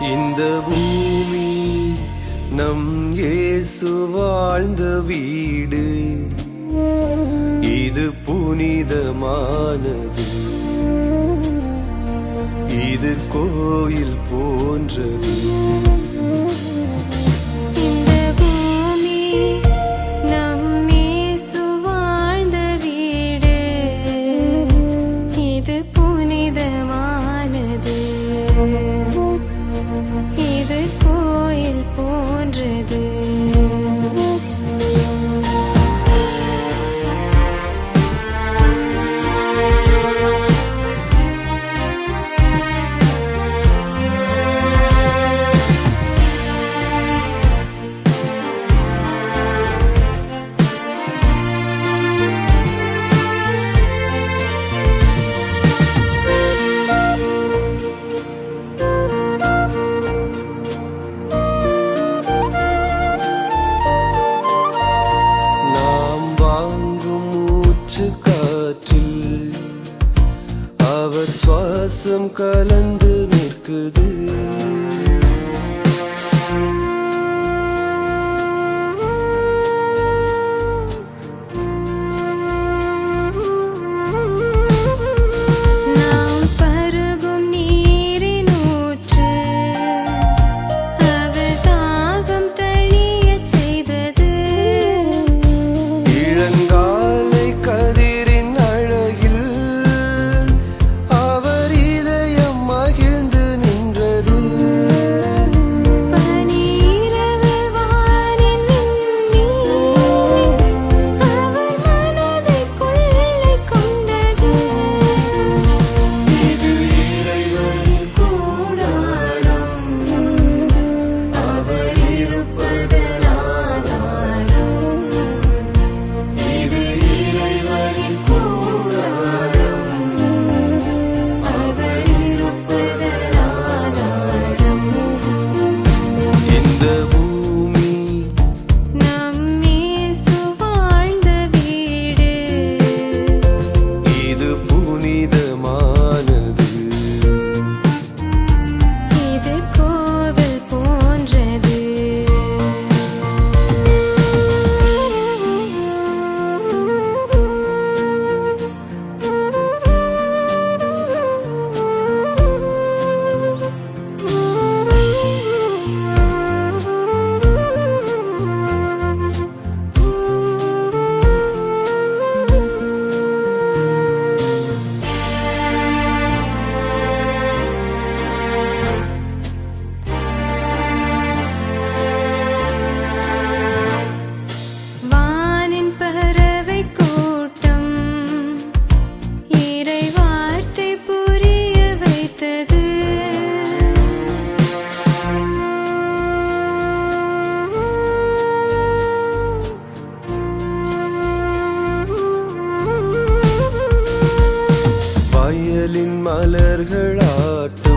இந்த பூமி நம் இயேசு வாழ்ந்த வீடு. இது புனிதமானது. இது கோயில் போன்றது. அவர் சுவாசம் கலந்து நிற்குது. வயலின் மலர்களாற்ற